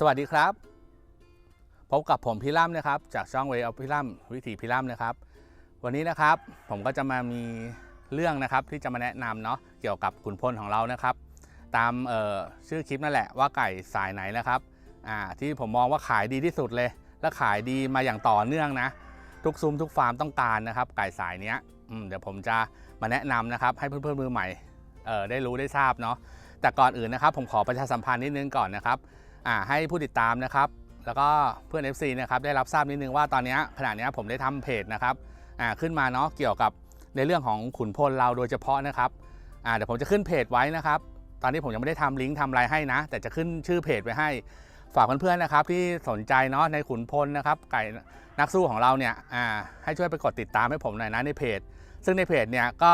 สวัสดีครับ พบกับผมพี่ล่ำนะครับ จากช่องเวอพี่ล่ำวิถีพี่ล่ำนะครับ วันนี้นะครับผมก็จะมามีเรื่องนะครับที่จะมาแนะนำเนาะเกี่ยวกับขุนพลของเรานะครับ ตามชื่อคลิปนั่นแหละว่าไก่สายไหนนะครับที่ผมมองว่าขายดีที่สุดเลย และขายดีมาอย่างต่อเนื่องนะ ทุกซุ้มทุกฟาร์มต้องการนะครับ ไก่สายเนี้ยเดี๋ยวผมจะมาแนะนำนะครับ ให้เพื่อนๆมือใหม่ได้รู้ได้ทราบเนาะแต่ก่อนอื่นนะครับ ผมขอประชาสัมพันธ์นิดนึงก่อนนะครับ ให้ผู้ติดตามนะครับ แล้วก็เพื่อน FC นะครับได้รับทราบนิดนึงว่าตอนนี้ขณะนี้ผมได้ทำเพจนะครับขึ้นมาเนาะเกี่ยวกับในเรื่องของขุนพลเราโดยเฉพาะนะครับเดี๋ยวผมจะขึ้นเพจไว้นะครับ ตอนนี้ผมยังไม่ได้ทำลิงก์ทำอะไรให้นะ แต่จะขึ้นชื่อเพจไว้ให้ฝากเพื่อนๆนะครับที่สนใจเนาะในขุนพลนะครับไก่นักสู้ของเราเนี่ยให้ช่วยไปกดติดตามให้ผมหน่อยนะในเพจ ซึ่งในเพจเนี่ยก็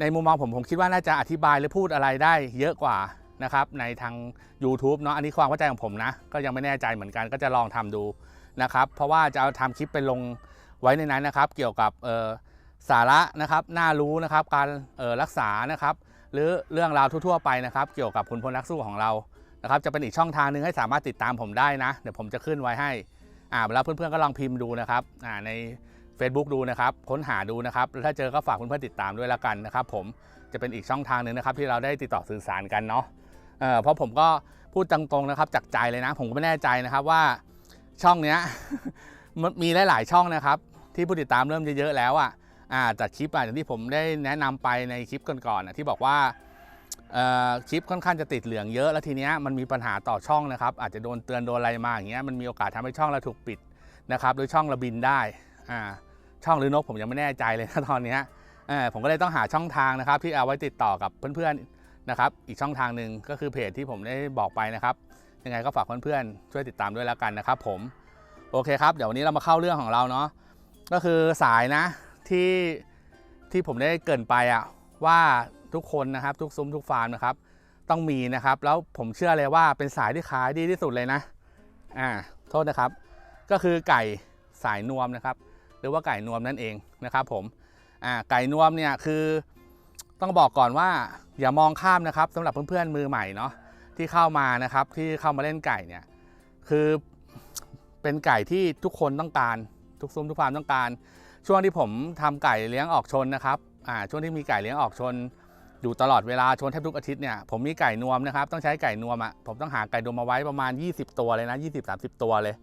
ในมุมมองผมผมคิดว่าน่าจะอธิบายหรือพูดอะไรได้เยอะกว่า นะครับในทาง YouTube เนาะอันนี้ความเข้าใจของผมนะ ก็ยังไม่แน่ใจเหมือนกันก็จะลองทำดูนะครับเพราะว่าจะเอาทำคลิปไปลงไว้ในนั้นนะครับ เกี่ยวกับสาระนะครับน่ารู้นะครับการรักษานะครับหรือเรื่องราวทั่วๆไปนะครับเกี่ยวกับขุนพลนักสู้ของเรานะครับจะเป็นอีกช่องทางหนึ่งให้สามารถติดตามผมได้นะ เดี๋ยวผมจะขึ้นไว้ให้อ่าแล้วเพื่อนๆก็ลองพิมพ์ดูนะครับอ่าใน Facebook ดูนะครับ ค้นหาดูนะครับ แล้วถ้าเจอก็ฝากเพื่อนๆติดตามด้วยละกันนะครับ ผมจะเป็นอีกช่องทางหนึ่งนะครับ ที่เราได้ติดต่อสื่อสารกันเนาะเเพราะผมก็พูดตรงๆนะครับจากใจเลยนะ ผมก็ไม่แน่ใจนะครับว่าช่องเนี้ยมีหลายๆช่องนะครับ ที่ผู้ติดตามเริ่มเยอะๆแล้วอะอ่าจากคลิปอะอย่างที่ผมได้แนะนำไปในคลิปก่อนๆนะที่บอกว่าคลิปค่อนข้างจะติดเหลืองเยอะแล้วทีเนี้ยมันมีปัญหาต่อช่องนะครับ อาจจะโดนเตือนโดนอะไรมาอย่างเงี้ยมันมีโอกาสทำให้ช่องเราถูกปิดนะครับหรือช่องเราบินได้ อ่าช่องหรือนกผมยังไม่แน่ใจเลยนะตอนนี้ผมก็เลยต้องหาช่องทางนะครับ ที่เอาไว้ติดต่อกับเพื่อนๆนะครับ อีกช่องทางหนึ่งก็คือเพจที่ผมได้บอกไปนะครับยังไงก็ฝากเพื่อนๆช่วยติดตามด้วยแล้วกันนะครับ ผมโอเคครับเดี๋ยววันนี้เรามาเข้าเรื่องของเราเนาะก็คือสายนะที่ที่ผมได้เกินไปอะว่าทุกคนนะครับ ทุกซุ้มทุกฟาร์มนะครับ ต้องมีนะครับ แล้วผมเชื่อเลยว่าเป็นสายที่ขายดีที่สุดเลยนะอ่าโทษนะครับ ก็คือไก่สายนวมนะครับ รือว่าไก่นวมนั่นเองนะครับผมไก่นวมเนี่ยคือต้องบอกก่อนว่าอย่ามองข้ามนะครับสำหรับเพื่อนๆมือใหม่เนาะที่เข้ามานะครับที่เข้ามาเล่นไก่เนี่ยคือเป็นไก่ที่ทุกคนต้องการ ทุกซุ้มทุกฟาร์มต้องการ ช่วงที่ผมทำไก่เลี้ยงออกชนนะครับช่วงที่มีไก่เลี้ยงออกชน อยู่ตลอดเวลาชนแทบทุกอาทิตย์เนี่ยผมมีไก่นวมนะครับต้องใช้ไก่นวมอะ่ะผมต้องหาไก่นวมมาไว้ประมาณ 20 ตัวเลยนะ20-30 ตัวเลย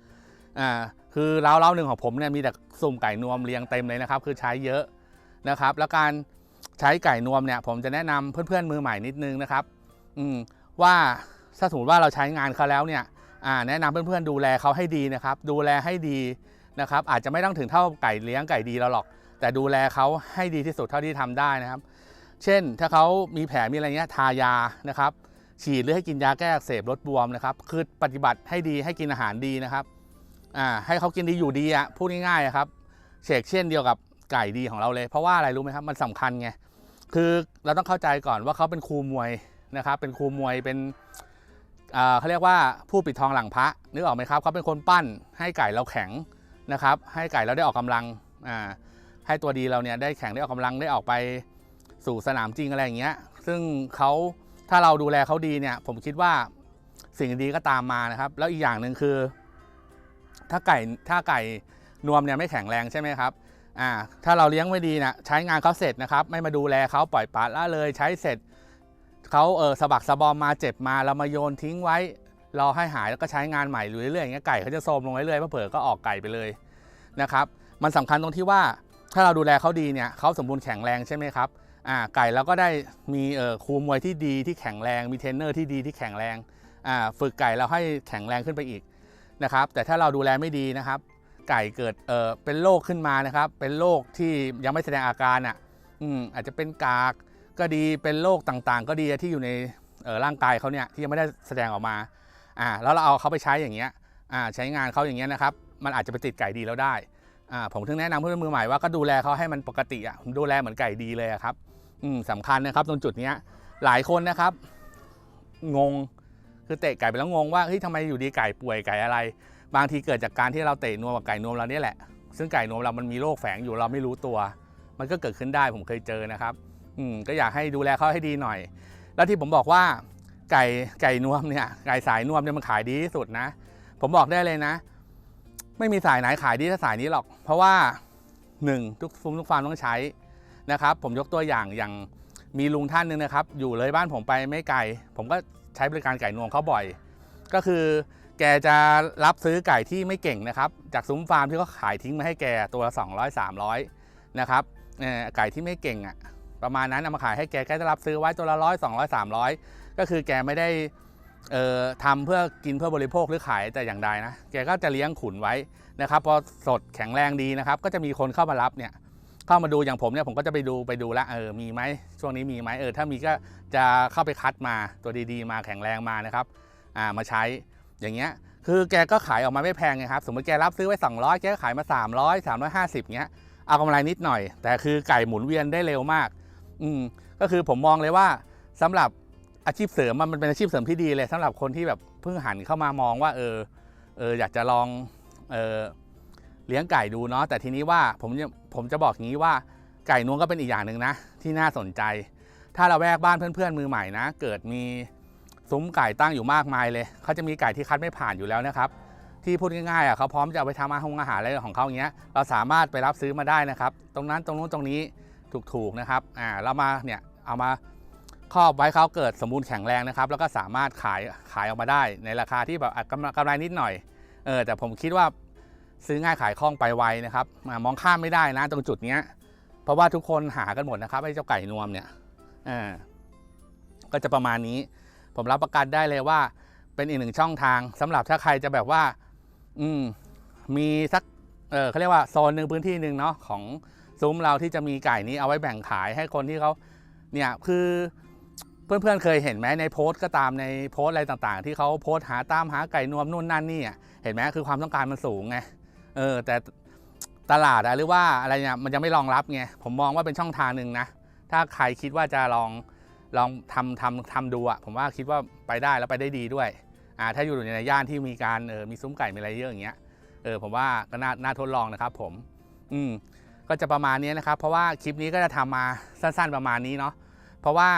อ่าคือเล้าเล้าหนึ่งของผมเนี่ยมีแต่สุ่มไก่นวมเรียงเต็มเลยนะครับ คือใช้เยอะนะครับ แล้วการใช้ไก่นวมเนี่ย ผมจะแนะนำเพื่อนๆมือใหม่นิดนึงนะครับ อืมว่าถ้าสมมติว่าเราใช้งานเขาแล้วเนี่ยอ่าแนะนำเพื่อนๆดูแลเขาให้ดีนะครับ ดูแลให้ดีนะครับ อาจจะไม่ต้องถึงเท่าไก่เลี้ยงไก่ดีเราหรอก แต่ดูแลเขาให้ดีที่สุดเท่าที่ทำได้นะครับ เช่นถ้าเขามีแผลมีอะไรเงี้ยทายานะครับ ฉีดหรือให้กินยาแก้อักเสบลดบวมนะครับ คือปฏิบัติให้ดีให้กินอาหารดีนะครับ อ่าให้เขากินดีอยู่ดีอะพูดง่ายๆอะครับเชกเช่นเดียวกับไก่ดีของเราเลย เพราะว่าอะไรรู้ไหมครับมันสำคัญไงคือเราต้องเข้าใจก่อนว่าเขาเป็นครูมวยนะครับ เป็นครูมวยเป็นอ่าเขาเรียกว่าผู้ปิดทองหลังพระนึกออกไหมครับเขาเป็นคนปั้นให้ไก่เราแข็งนะครับ ให้ไก่เราได้ออกกำลังอ่าให้ตัวดีเราเนี่ยได้แข็งได้ออกกำลังได้ออกไปสู่สนามจริงอะไรอย่างเงี้ย ซึ่งเขาถ้าเราดูแลเขาดีเนี่ย ผมคิดว่าสิ่งดีก็ตามมานะครับ แล้วอีกอย่างหนึ่งคือ ถ้าไก่ถ้าไก่นวมเนี่ยไม่แข็งแรงใช่ไหมครับอ่าถ้าเราเลี้ยงไม่ดีนะใช้งานเขาเสร็จนะครับ ไม่มาดูแลเขาปล่อยปละละเลยใช้เสร็จเขาเออสะบักสะบอมมาเจ็บมาเรามาโยนทิ้งไว้รอให้หายแล้วก็ใช้งานใหม่เรื่อยๆอย่างเงี้ยไก่เขาจะโทรมลงเรื่อยๆเผื่อก็ออกไก่ไปเลยนะครับ มันสำคัญตรงที่ว่าถ้าเราดูแลเขาดีเนี่ยเขาสมบูรณ์แข็งแรงใช่ไหมครับอ่าไก่เราก็ได้มีเออครูมวยที่ดีที่แข็งแรง มีเทรนเนอร์ที่ดีที่แข็งแรงอ่าฝึกไก่เราให้แข็งแรงขึ้นไปอีก นะครับ แต่ถ้าเราดูแลไม่ดีนะครับ ไก่เกิดเออเป็นโรคขึ้นมานะครับ เป็นโรคที่ยังไม่แสดงอาการอะอืมอาจจะเป็นกากก็ดีเป็นโรคต่างๆ ก็ดีที่อยู่ในเออร่างกายเขาเนี่ยที่ยังไม่ได้แสดงออกมาอ่าแล้วเราเอาเขาไปใช้อย่างเงี้ยอ่าใช้งานเขาอย่างเงี้ยนะครับ มันอาจจะไปติดไก่ดีแล้วได้อ่าผมถึงแนะนำเพื่อนมือใหม่ว่าก็ดูแลเขาให้มันปกติอะดูแลเหมือนไก่ดีเลยอะครับอืมสำคัญนะครับตรงจุดเนี้ยหลายคนนะครับ งง คือเตะไก่ไปแล้วงงว่าเฮ้ยทำไมอยู่ดีไก่ป่วยไก่อะไร บางทีเกิดจากการที่เราเตะนวมกับไก่นวมเราเนี่ยแหละ ซึ่งไก่นวมเรามันมีโรคแฝงอยู่เราไม่รู้ตัว มันก็เกิดขึ้นได้ผมเคยเจอนะครับอืมก็อยากให้ดูแลเขาให้ดีหน่อย แล้วที่ผมบอกว่าไก่ไก่นวมเนี่ยไก่สายนวมเนี่ยมันขายดีที่สุดนะ ผมบอกได้เลยนะ ไม่มีสายไหนขายดีเท่าสายนี้หรอก เพราะว่าหนึ่งทุกฟุ้มทุกฟาร์มต้องใช้นะครับ ผมยกตัวอย่างอย่าง มีลุงท่านหนึ่งนะครับ อยู่เลยบ้านผมไปไม่ไกล ผมก็ใช้บริการไก่นวมเขาบ่อย ก็คือแกจะรับซื้อไก่ที่ไม่เก่งนะครับ จากซุ้มฟาร์มที่เขาขายทิ้งมาให้แกตัวละ200 300นะครับไก่ที่ไม่เก่งอะประมาณนั้นเอามาขายให้แกแกจะรับซื้อไว้ตัวละร้อยสองร้อยสามร้อยก็คือแกไม่ได้เอ่อทำเพื่อกินเพื่อบริโภคหรือขายแต่อย่างใดนะ แกก็จะเลี้ยงขุนไว้นะครับ พอสดแข็งแรงดีนะครับ ก็จะมีคนเข้ามารับเนี่ย เข้ามาดูอย่างผมเนี่ยผมก็จะไปดูไปดูละเออมีไหมช่วงนี้มีไหมเออถ้ามีก็จะเข้าไปคัดมาตัวดีๆ มาแข็งแรงมานะครับอ่ามาใช้อย่างเงี้ยคือแกก็ขายออกมาไม่แพงไงครับสมมติแกรับซื้อไว้ 200 แกก็ขายมา 300 350เงี้ยเอากำไรนิดหน่อย แต่คือไก่หมุนเวียนได้เร็วมากอืมก็คือผมมองเลยว่าสำหรับอาชีพเสริมมันเป็นอาชีพเสริมที่ดีเลยสำหรับคนที่แบบเพิ่งหันเข้ามามองว่า เออเอออยากจะลองเออ เลี้ยงไก่ดูเนาะแต่ทีนี้ว่าผมจะผมจะบอกอย่างนี้ว่าไก่นวงก็เป็นอีกอย่างหนึ่งนะ ที่น่าสนใจ ถ้าเราแวกบ้านเพื่อนๆมือใหม่นะ เกิดมีซุ้มไก่ตั้งอยู่มากมายเลยเขาจะมีไก่ที่คัดไม่ผ่านอยู่แล้วนะครับ ที่พูดง่ายๆอะเขาพร้อมจะเอาไปทำอาหารอาหารอะไรของเขาอย่างเงี้ยเราสามารถไปรับซื้อมาได้นะครับ ตรงนั้นตรงนู้นตรงนี้ถูกๆนะครับอ่าเรามาเนี่ยเอามาครอบไว้เขาเกิดสมบูรณ์แข็งแรงนะครับ แล้วก็สามารถขายขายออกมาได้ในราคาที่แบบกำไรกำไรนิดหน่อยเออแต่ผมคิดว่า ซื้อง่ายขายคล่องไปไวนะครับมองข้ามไม่ได้นะตรงจุดเนี้ย เพราะว่าทุกคนหากันหมดนะครับไอ้เจ้าไก่นวมเนี่ยอ่าก็จะประมาณนี้ ผมรับประกันได้เลยว่า เป็นอีกหนึ่งช่องทางสำหรับถ้าใครจะแบบว่า อืมมีสักเออเขาเรียกว่าโซนหนึ่งพื้นที่หนึ่งเนาะของซุ้มเราที่จะมีไก่นี้เอาไว้แบ่งขายให้คนที่เขาเนี่ยคือเพื่อนๆเคยเห็นไหมในโพสต์ก็ตามในโพสต์อะไรต่างๆ ที่เขาโพสต์หาตามหาไก่นวมนู่นนั่นนี่เห็นไหมคือความต้องการมันสูงไง เออแต่ตลาดอะหรือว่าอะไรเนี่ยมันยังไม่รองรับไงผมมองว่าเป็นช่องทางหนึ่งนะ ถ้าใครคิดว่าจะลองลองทำทำทำดูอะผมว่าคิดว่าไปได้แล้วไปได้ดีด้วยอ่าถ้าอยู่ในย่านที่มีการเออมีซุ้มไก่มีอะไรเยอะอย่างเงี้ยเออผมว่าก็น่าน่าทดลองนะครับ ผม อืมก็จะประมาณนี้นะครับ เพราะว่าคลิปนี้ก็จะทำมาสั้น ๆประมาณนี้เนาะเพราะว่า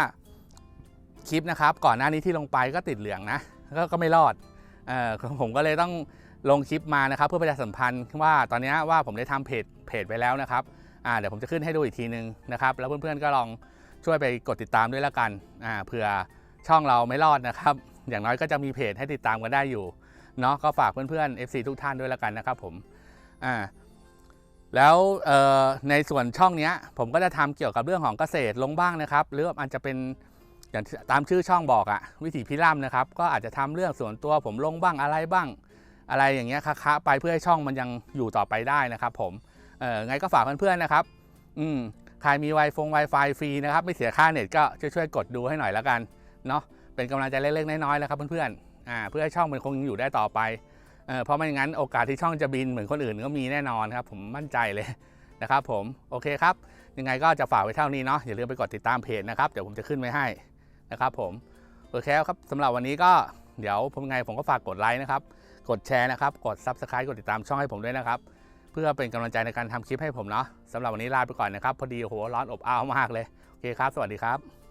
คลิปนะครับ ก่อนหน้านี้ที่ลงไปก็ติดเหลืองนะก็ก็ไม่รอดเออผมก็เลยต้อง ลงคลิปมานะครับเพื่อประชาสัมพันธ์ว่าตอนนี้ว่าผมได้ทำเพจเพจไปแล้วนะครับอ่าเดี๋ยวผมจะขึ้นให้ดูอีกทีนึงนะครับแล้วเพื่อนๆก็ลองช่วยไปกดติดตามด้วยละกันอ่าเผื่อช่องเราไม่รอดนะครับ อย่างน้อยก็จะมีเพจให้ติดตามกันได้อยู่เนาะก็ฝากเพื่อนๆ FC ทุกท่านด้วยละกันนะครับผมอ่าแล้วในส่วนช่องนี้ผมก็จะทำเกี่ยวกับเรื่องของเกษตรลงบ้างนะครับ หรือว่ามันจะเป็นอย่างตามชื่อช่องบอกอะวิถีพิร่ำนะครับ ก็อาจจะทำเรื่องส่วนตัวผมลงบ้างอะไรบ้าง อะไรอย่างเงี้ยคะๆไปเพื่อให้ช่องมันยังอยู่ต่อไปได้นะครับผมเออไงก็ฝากเพื่อนๆนะครับ อืมใครมีไวฟงไวไฟฟรีนะครับ ไม่เสียค่าเน็ตก็ช่วยๆกดดูให้หน่อยแล้วกันเนาะเป็นกำลังใจเล็กๆน้อยๆแล้วครับเพื่อนๆอ่าเพื่อให้ช่องมันคงอยู่ได้ต่อไปเอ่อเพราะไม่งั้นโอกาสที่ช่องจะบินเหมือนคนอื่นก็มีแน่นอนครับ ผมมั่นใจเลยนะครับ ผมโอเคครับ ยังไงก็จะฝากไว้เท่านี้เนาะอย่าลืมไปกดติดตามเพจนะครับเดี๋ยวผมจะขึ้นไว้ให้นะครับ ผมโอเคครับสำหรับวันนี้ก็เดี๋ยวผมไงผมก็ฝากกดไลค์นะครับ กดแชร์นะครับ กด Subscribe กดติดตามช่องให้ผมด้วยนะครับ เพื่อเป็นกำลังใจในการทำคลิปให้ผมเนาะสำหรับวันนี้ลาไปก่อนนะครับ พอดีโหร้อนอบอ้าวมากเลย โอเคครับ สวัสดีครับ